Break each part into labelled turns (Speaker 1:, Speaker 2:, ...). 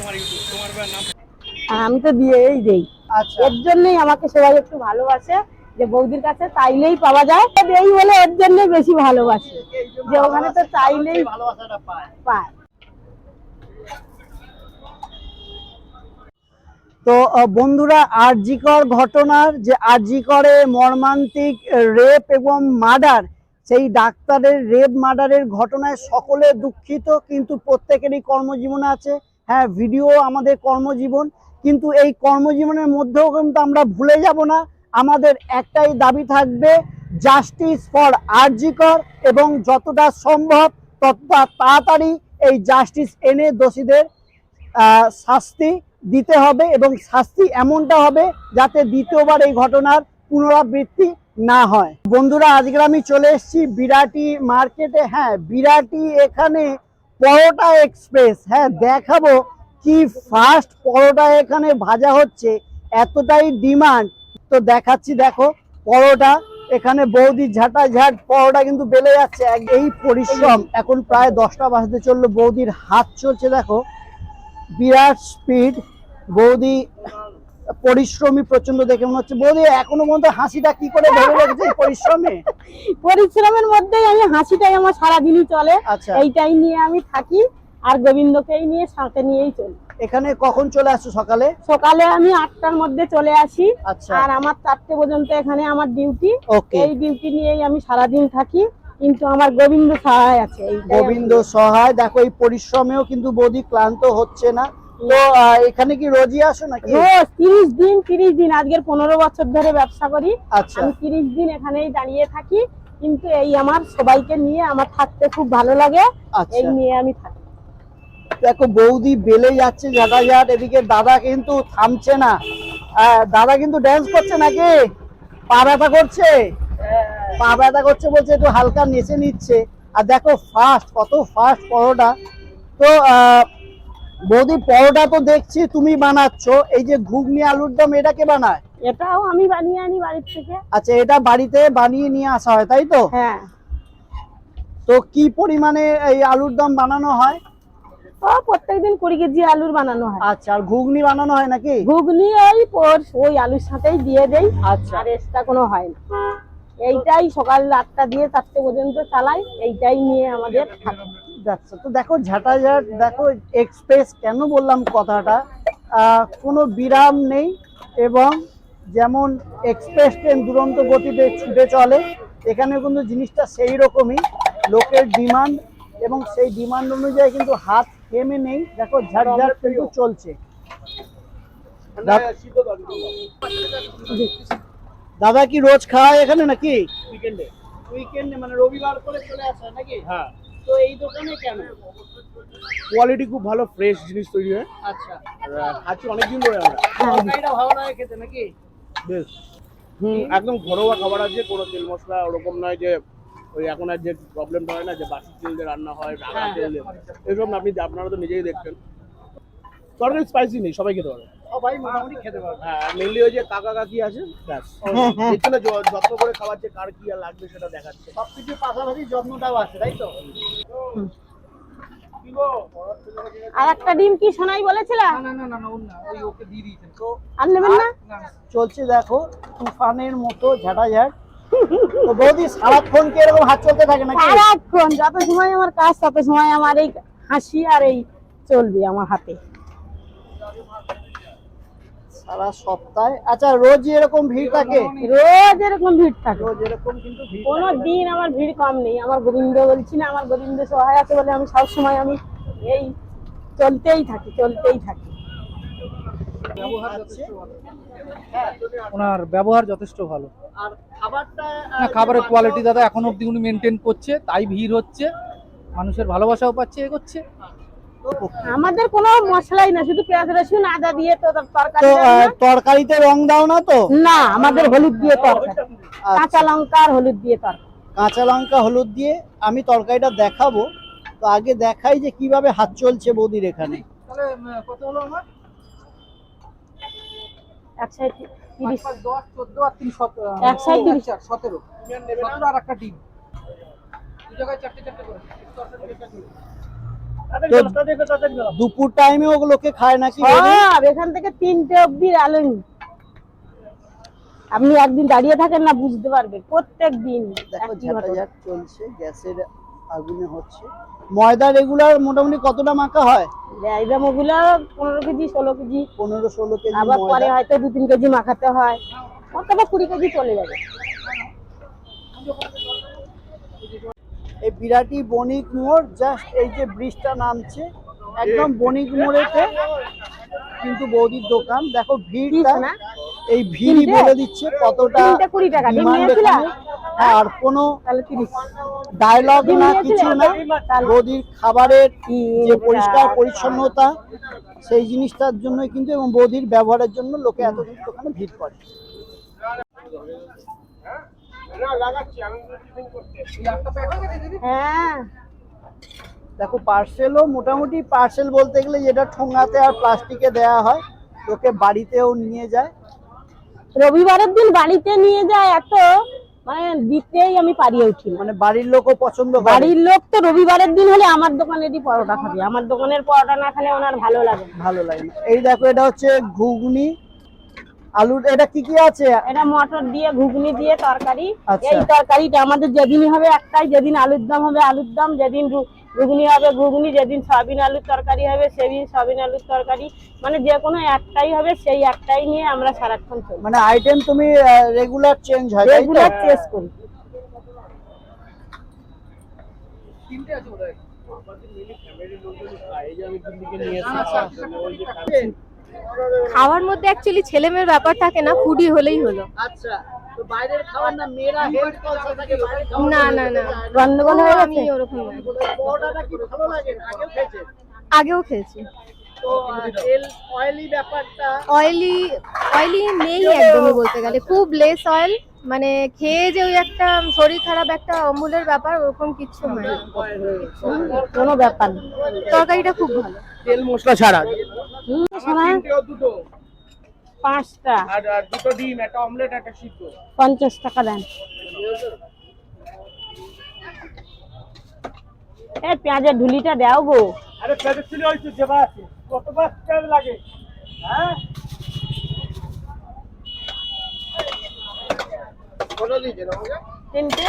Speaker 1: তোমার ইউটিউব তোমার নাম?
Speaker 2: আমি তো দিয়েই দেই।
Speaker 3: আচ্ছা।
Speaker 2: এর জন্যই আমাকে সবাই একটু ভালোবাসে যে বৌদির কাছে চাইলেই পাওয়া যায়। এই বলে এর জন্যই বেশি ভালোবাসে যে ওখানে তো চাইলেই
Speaker 3: ভালোবাসাটা পায়।
Speaker 2: পায়।
Speaker 3: তো বন্ধুরা আরজিকর ঘটনার যে আরজিকরে মর্মান্তিক রেপ এবং মার্ডার সেই ডাক্তারের রেপ মার্ডারের ঘটনায় সকলে দুঃখিত কিন্তু প্রত্যেকেরই কর্মজীবন আছে। হ্যাঁ ভিডিও আমাদের কর্মজীবন, কিন্তু এই কর্মজীবনের মধ্যেও কিন্তু আমরা ভুলে যাব না। আমাদের একটাই দাবি থাকবে জাস্টিস ফর আরজিকর এবং যতটা সম্ভব ততটা তাড়াতাড়ি এই জাস্টিস এনে দোষীদের শাস্তি দিতে হবে এবং শাস্তি এমনটা হবে যাতে দ্বিতীয়বার এই ঘটনার পুনরাবৃত্তি না হয়। বন্ধুরা, আজকে আমি চলে এসেছি বিরাটি মার্কেটে। হ্যাঁ বিরাটি এখানে পরোটা এক্সপ্রেস। হ্যাঁ দেখাবো কি ফাস্ট পরোটা এখানে ভাজা হচ্ছে, এতটাই ডিমান্ড তো দেখাচ্ছি, দেখো, পরোটা এখানে বৌদি ঝাঁটা ঝাট পরোটা কিন্তু বেড়ে যাচ্ছে। এই পরিশ্রম এখন প্রায় দশটা বাজতে চলল, বৌদির হাত চলছে, দেখো। বিরাট স্পিড বৌদি পরিশ্রমী প্রচণ্ড দেখে মনে হচ্ছে। বৌদি এখনও পর্যন্ত হাসিটা কি করে ধরে রেখেছে পরিশ্রমে?
Speaker 2: পরিশ্রমের মধ্যেই আমি হাসিটাই আমার সারাদিনই চলে।
Speaker 3: আচ্ছা।
Speaker 2: এইটাই নিয়ে আমি থাকি আর গোবিন্দকেই নিয়ে সাথে নিয়েই চলি।
Speaker 3: এখানে কখন চলে আসছো সকালে?
Speaker 2: সকালে আমি আটটার মধ্যে চলে আসি।
Speaker 3: আচ্ছা।
Speaker 2: আর আমার চারটে পর্যন্ত এখানে আমার ডিউটি। এই ডিউটি নিয়েই আমি সারাদিন থাকি। কিন্তু আমার গোবিন্দ সহায় আছে।
Speaker 3: গোবিন্দ সহায়। দেখো এই পরিশ্রমেও কিন্তু বৌদি ক্লান্ত হচ্ছে না। তো এখানে কি রোজই আসো নাকি?
Speaker 2: রোজ তিরিশ দিন তিরিশ দিন। আজকের পনেরো বছর ধরে ব্যবসা করি।
Speaker 3: আচ্ছা।
Speaker 2: আমি তিরিশ দিন এখানেই দাঁড়িয়ে থাকি। কিন্তু এই আমার সবাইকে নিয়ে আমার থাকতে খুব ভালো লাগে। এই
Speaker 3: আচ্ছা
Speaker 2: নিয়ে আমি থাকি।
Speaker 3: দেখো বৌদি বেলে যাচ্ছে ঝাঁটাঝাট এদিকে দাদা কিন্তু থামছে না। দাদা কিন্তু ড্যান্স করছে নাকি? পা ব্যথা করছে? পা ব্যথা করছে বলছে একটু হালকা নেচে নিচ্ছে। আর দেখো ফাস্ট কত ফাস্ট পরোটা। তো আহ, বৌদি পরোটা তো দেখছি তুমি বানাচ্ছ। এই যে ঘুগনি আলুর দম এটা কে বানায়?
Speaker 2: এটাও আমি বানিয়ে আনি বাড়ির থেকে।
Speaker 3: আচ্ছা এটা বাড়িতে বানিয়ে নিয়ে আসা হয় তাই তো?
Speaker 2: হ্যাঁ।
Speaker 3: তো কি পরিমাণে এই আলুর দম বানানো হয়?
Speaker 2: ও প্রত্যেকদিন কুড়ি কেজি আলুর বানানো হয়।
Speaker 3: আচ্ছা আর ঘুগনি বানানো হয় নাকি?
Speaker 2: ঘুগনি ওই পোর ওই আলুর সাথেই দিয়ে দেই
Speaker 3: আচ্ছা।
Speaker 2: আর এক্সট্রা কোনো হয় না। এইটাই সকাল আটটা দিয়ে চারটে পর্যন্ত চালাই এইটাই নিয়ে আমাদের থাকে।
Speaker 3: যাচ্ছে। তো দেখো ঝাঁটাঝাট দেখো এক্সপ্রেস কেন বললাম কথাটা? কোনো বিরাম নেই এবং যেমন এক্সপ্রেস ট্রেন দুরন্ত গতিতে ছুটে চলে এখানে কিন্তু জিনিসটা সেই রকমই। লোকের ডিমান্ড এবং সেই ডিমান্ড অনুযায়ী কিন্তু হাত থেমে নেই। দেখো ঝাট কিন্তু চলছে। দাদা কি রোজ খাওয়া এখানে নাকি?
Speaker 1: উইকেন্ডে
Speaker 3: উইকেন্ডে মানে রবিবার করে চলে আসা নাকি?
Speaker 1: হ্যাঁ।
Speaker 3: তো এই দোকানে কেন?
Speaker 1: কোয়ালিটি খুব ভালো ফ্রেশ জিনিস তৈরি হয়।
Speaker 3: আচ্ছা।
Speaker 1: খাচ্ছি অনেকদিন ধরে আমরা।
Speaker 3: ভালো লাগে খেতে নাকি?
Speaker 1: বেশ। হুম একদম ঘরোয়া খাবার আছে কোনো তেল মশলা ওরকম নয় যে ওই এখন আর যে প্রবলেমটা হয় না যে বাসি তেল দিয়ে রান্না হয় রান্না
Speaker 3: হ্যাঁ।
Speaker 1: তেল দিয়ে। এসব আপনি আপনারা তো নিজেই দেখছেন। তরকারি স্পাইসি নেই সবাই খেতে পারে
Speaker 3: সবাই মোটামুটি খেতে পারবে।
Speaker 1: হ্যাঁ মেনলি ওই যে কাকা কাকি আছে ব্যাস।
Speaker 3: হ্যাঁ, হ্যাঁ।
Speaker 1: এখানে যত্ন করে খাওয়াচ্ছে কার কি আর লাগবে সেটা দেখাচ্ছে।
Speaker 3: সবকিছুর পাশাপাশি যত্নটাও আছে তাই তো?
Speaker 2: আর একটা ডিম কি সোনাই বলেছিল?
Speaker 3: না না না না না ওই ওকে দিয়ে দিয়েছেন। তো
Speaker 2: আর নেবেন না।
Speaker 3: চলছে দেখো তুফানের মতো ঝাঁটাঝাট। তো বৌদি সারাক্ষণ কি এরকম হাত চলতে থাকে নাকি?
Speaker 2: সারাক্ষণ যত সময় আমার কাজ তত সময় আমার এই হাসি আর এই চলবে আমার হাতে।
Speaker 3: সারা সপ্তাহে। আচ্ছা রোজ এরকম ভিড় থাকে?
Speaker 2: রোজ এরকম ভিড় থাকে।
Speaker 3: রোজ এরকম কিন্তু ভিড়
Speaker 2: কোনো দিন আমার ভিড় কম নেই। আমার গোবিন্দ বলছি না আমার গোবিন্দ সহায় আছে বলে আমি সব সময় আমি এই চলতেই থাকি চলতেই থাকি।
Speaker 3: হ্যাঁ,
Speaker 4: ওনার ব্যবহার যথেষ্ট ভালো।
Speaker 3: আর খাবারটা
Speaker 4: না খাবারের কোয়ালিটি দাদা এখন অবধি উনি মেনটেন করছে তাই ভিড় হচ্ছে। মানুষের ভালোবাসাও পাচ্ছে এগোচ্ছে।
Speaker 2: আমাদের কোনো মশলাই না শুধু পেঁয়াজ রসুন আদা দিয়ে তো তরকারি
Speaker 3: তো তরকারিতে রং দাও না তো?
Speaker 2: না আমাদের হলুদ দিয়ে তরকারি। কাঁচা লঙ্কা আর হলুদ দিয়ে তরকারি।
Speaker 3: কাঁচা লঙ্কা হলুদ দিয়ে আমি তরকারিটা দেখাবো। তো আগে দেখাই যে কীভাবে হাত চলছে বৌদির এখানে।
Speaker 4: তাহলে কত হলো আমার? সতেরো। আর একটা ডিম। দু জায়গায় চারটে চারটে করে।
Speaker 3: দুপুর টাইমেও লোকে খায় নাকি
Speaker 2: এখান থেকে তিনটে অব্দি আলু আপনি একদিন দাঁড়িয়ে থাকেন না বুঝতে পারবেন প্রত্যেক দিন
Speaker 3: চলছে গ্যাসের আগুনে হচ্ছে। ময়দা রেগুলার মোটামুটি কতটা মাখা হয়?
Speaker 2: ওগুলো পনেরো কেজি ষোলো কেজি।
Speaker 3: পনেরো ষোলো কেজি
Speaker 2: আবার পরে হয়তো দু তিন কেজি মাখাতে হয়। অথবা কুড়ি কেজি চলে যাবে।
Speaker 3: এই বিরাটি বণিক মোড় জাস্ট এই যে ব্রিজটা নামছে একদম বণিক মোড়েতে কিন্তু বৌদির দোকান। দেখো ভিড়টা এই ভিড়ই বলে দিচ্ছে কতটা। হ্যাঁ, আর কোনো ডায়লগ না কিছু না। বৌদির খাবারের যে পরিষ্কার পরিচ্ছন্নতা সেই জিনিসটার জন্যই কিন্তু এবং বৌদির ব্যবহারের জন্য লোকে এত কিন্তু ওখানে ভিড় করে।
Speaker 2: হ্যাঁ।
Speaker 3: দেখো পার্সেলও মোটামুটি পার্সেল বলতে গেলে যেটা ঠোঙাতে আর প্লাস্টিকে দেয়া হয় লোকে বাড়িতেও নিয়ে যায়।
Speaker 2: রবিবারের দিন বাড়িতে নিয়ে যায় এত মানে দিতেই আমি পারিয়ে উঠি
Speaker 3: মানে বাড়ির লোকও পছন্দ
Speaker 2: বাড়ির লোক তো রবিবারের দিন হলে আমার দোকানেরই পরোটা খাবে। আমার দোকানের পরোটা না খেলে ওনার ভালো লাগে
Speaker 3: ভালো লাগে এই দেখো এটা হচ্ছে ঘুগনি। আলুর এটা কি কি আছে?
Speaker 2: এটা মটর দিয়ে ঘুগনি দিয়ে তরকারি।
Speaker 3: আচ্ছা।
Speaker 2: এই তরকারিটা আমাদের যেদিনই হবে একটাই যেদিন আলুর দম হবে আলুর দম যেদিন ঘুগনি হবে ঘুগনি যেদিন সয়াবিন আলুর তরকারি হবে সেদিন সয়াবিন আলুর তরকারি। মানে যে কোনো একটাই হবে সেই একটাই নিয়ে আমরা সারাক্ষণ চলি।
Speaker 3: মানে আইটেম তুমি রেগুলার চেঞ্জ হয়?
Speaker 2: রেগুলার চেস করি।
Speaker 4: তিনটে আছে বোধহয়।
Speaker 1: এই যে আমি দিল্লিকে নিয়ে এসেছি। ওই যে
Speaker 5: খাওয়ার মধ্যে অ্যাকচুয়ালি ছেলে মেয়ের ব্যাপার থাকে না ফুডি হলেই হলো।
Speaker 3: আচ্ছা তো বাইরের খাবার না
Speaker 5: না না
Speaker 2: গন্ডগোল হয়ে গেছে?
Speaker 5: ওরকম নয়।
Speaker 3: পরোটাটা কি ভালো লাগে আগেও খেয়েছি। তো আহ, তেল অয়েলি ব্যাপারটা?
Speaker 5: অয়েলি অয়েলি নেই একদমই বলতে গেলে। খুব লেস অয়েল মানে খেয়ে যে ওই একটা শরীর খারাপ একটা অমূলের ব্যাপার ওরকম কিচ্ছু হয় না
Speaker 2: কোনো ব্যাপার না।
Speaker 5: তরকারিটা খুব ভালো।
Speaker 1: তেল মশলা ছাড়া? দুটো।
Speaker 2: পাঁচটা।
Speaker 1: আর আর দুটো ডিম একটা অমলেট একটা সিদ্ধ।
Speaker 2: পঞ্চাশ টাকা দেন। এ পেঁয়াজের ঢুলিটা দাও গো।
Speaker 1: আরে পেঁয়াজের তো দেবা আছে। কতবার পেঁয়াজ লাগে? হ্যাঁ? কত
Speaker 2: তিনটে?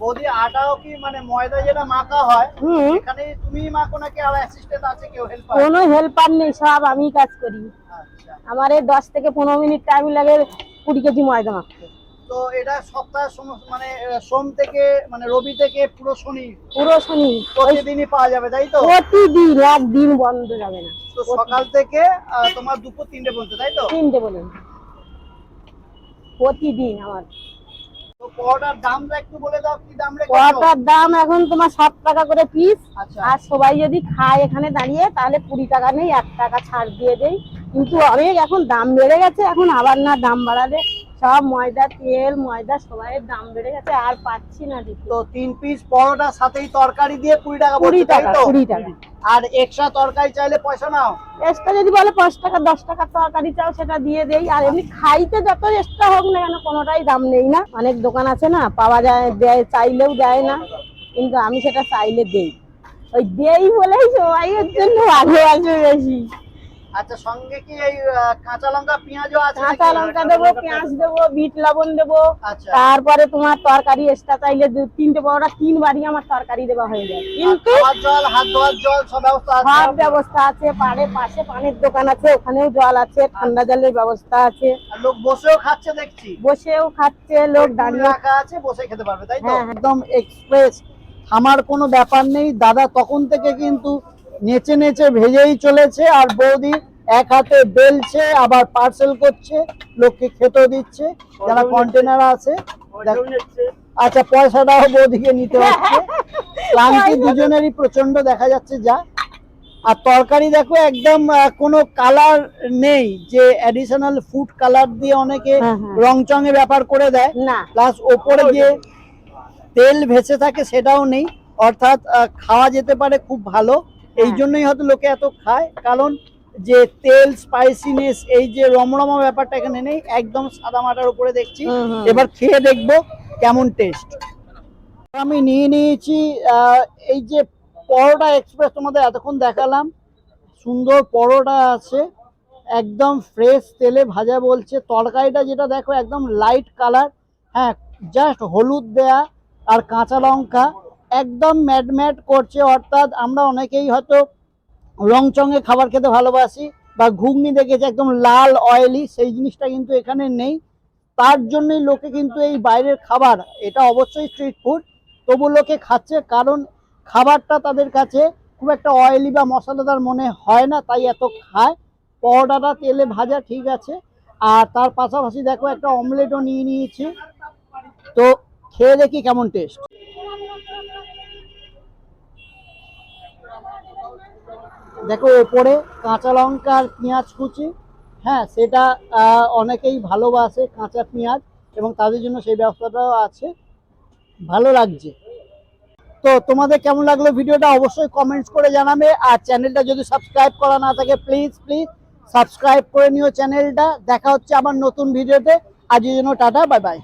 Speaker 3: বৌদি আটাও কি মানে ময়দা যেটা মাখা হয় এখানে তুমি মাখো নাকি আর অ্যাসিস্ট্যান্ট আছে কেউ হেল্পার
Speaker 2: কোনো হেল্পার নেই সব আমি কাজ করি।
Speaker 3: আচ্ছা।
Speaker 2: আমার এই দশ থেকে পনেরো মিনিট টাইম লাগে কুড়ি কেজি ময়দা মাখতে।
Speaker 3: তো এটা সপ্তাহে সম- মানে সোম থেকে মানে রবি থেকে পুরো শনি
Speaker 2: পুরো শনি।
Speaker 3: প্রতিদিনই পাওয়া যাবে তাই তো?
Speaker 2: প্রতিদিন একদিন বন্ধ যাবে না।
Speaker 3: তো সকাল থেকে তোমার দুপুর তিনটে পর্যন্ত তাই তো?
Speaker 2: তিনটে বলুন প্রতিদিন আমার।
Speaker 3: পরোটার দামটা একটু বলে দাও কি দাম রেখেছো?
Speaker 2: পরোটার দাম এখন তোমার সাত টাকা করে পিস
Speaker 3: আচ্ছা।
Speaker 2: আর সবাই যদি খায় এখানে দাঁড়িয়ে তাহলে কুড়ি টাকা নেই এক টাকা ছাড় দিয়ে দেই। কিন্তু অনেক এখন দাম বেড়ে গেছে এখন আবার না দাম বাড়ালে। সব ময়দা তেল ময়দা সবাইয়ের দাম বেড়ে গেছে আর পাচ্ছি না
Speaker 3: তো তিন পিস পরোটার সাথেই তরকারি দিয়ে কুড়ি টাকা
Speaker 2: কুড়ি টাকা কুড়ি টাকা।
Speaker 3: আর এক্সট্রা তরকারি চাইলে পয়সা নাও।
Speaker 2: এক্সট্রা যদি বলে পাঁচ টাকা দশ টাকা তরকারি চাও সেটা দিয়ে দেই। আর এমনি খাইতে যত এক্সট্রা হোক না কেন কোনোটাই দাম নেই না। অনেক দোকান আছে না পাওয়া যায় দেয় চাইলেও দেয় না। কিন্তু আমি সেটা চাইলে দেই। ওই দেই বলেই সবাই জন্য আগে আসবে বেশি।
Speaker 3: আচ্ছা সঙ্গে কি এই কাঁচা লঙ্কা পেঁয়াজও আছে
Speaker 2: কাঁচা লঙ্কা দেবো পেঁয়াজ। দেবো বিট লবণ দেবো।
Speaker 3: আচ্ছা।
Speaker 2: তারপরে তোমার তরকারি এক্সট্রা চাইলে তিনটে বড়টা তিনবারই আমার তরকারি দেওয়া হয়ে যায়। কিন্তু
Speaker 3: জল হাত ধোয়ার জল সব ব্যবস্থা আছে?
Speaker 2: সব ব্যবস্থা আছে পাড়ে পাশে পানির দোকান আছে ওখানেও জল আছে ঠান্ডা জলের ব্যবস্থা আছে।
Speaker 3: লোক বসেও খাচ্ছে দেখছি।
Speaker 2: বসেও খাচ্ছে লোক দাঁড়িয়ে
Speaker 3: রাখা আছে বসে খেতে পারবে তাই তো?
Speaker 2: হ্যাঁ।
Speaker 3: একদম এক্সপ্রেস আমার কোনো ব্যাপার নেই। দাদা তখন থেকে কিন্তু নেচে নেচে ভেজেই চলেছে আর বৌদি এক হাতে বেলছে আবার পার্সেল করছে লোককে খেতেও দিচ্ছে যারা কন্টেনার আছে আচ্ছা পয়সাটাও বৌদিকে নিতে হচ্ছে। ক্লান্তি দুজনেরই প্রচণ্ড দেখা যাচ্ছে যা। আর তরকারি দেখো একদম আহ, কোনো কালার নেই যে অ্যাডিশনাল ফুড কালার দিয়ে অনেকে
Speaker 2: হ্যাঁ, হ্যাঁ।
Speaker 3: রং চঙে ব্যাপার করে দেয়।
Speaker 2: না।
Speaker 3: প্লাস ওপরে যে তেল ভেসে থাকে সেটাও নেই। অর্থাৎ খাওয়া যেতে পারে খুব ভালো। এই
Speaker 2: হ্যাঁ।
Speaker 3: জন্যই হয়তো লোকে এত খায় কারণ যে তেল স্পাইসিনেস এই যে রমরমা ব্যাপারটা এখানে নেই একদম সাদা মাটার উপরে দেখছি। এবার খেয়ে দেখব কেমন টেস্ট আমি নিয়ে নিয়েছি এই যে পরোটা এক্সপ্রেস তোমাদের এতক্ষণ দেখালাম। সুন্দর পরোটা আছে একদম ফ্রেশ তেলে ভাজা বলছে। তরকারিটা যেটা দেখো একদম লাইট কালার হ্যাঁ জাস্ট হলুদ দেয়া আর কাঁচা লঙ্কা। একদম ম্যাড ম্যাড করছে, অর্থাৎ আমরা অনেকেই হয়তো রং চঙে খাবার খেতে ভালোবাসি বা ঘুগনি দেখেছি একদম লাল অয়েলি সেই জিনিসটা কিন্তু এখানে নেই। তার জন্যই লোকে কিন্তু এই বাইরের খাবার, এটা অবশ্যই স্ট্রিট ফুড তবু লোকে খাচ্ছে কারণ খাবারটা তাদের কাছে খুব একটা অয়েলি বা মশলাদার মনে হয় না, তাই এত খায়। পরোটাটা তেলে ভাজা ঠিক আছে, আর তার পাশাপাশি দেখো একটা অমলেটও নিয়ে নিয়েছি। তো খেয়ে দেখি কেমন টেস্ট দেখো, ওপরে কাঁচা লঙ্কা আর পেঁয়াজ কুচি। হ্যাঁ সেটা অনেকেই ভালোবাসে কাঁচা পেঁয়াজ এবং তাদের জন্য সেই ব্যবস্থাটাও আছে। ভালো লাগছে। তো তোমাদের কেমন লাগল ভিডিওটা অবশ্যই কমেন্টস করে জানাবে। আর চ্যানেলটা যদি সাবস্ক্রাইব করা না থাকে প্লিজ প্লিজ সাবস্ক্রাইব করে নিও চ্যানেলটা দেখা হচ্ছে আবার নতুন ভিডিওতে। আজকের জন্য টাটা বাই বাই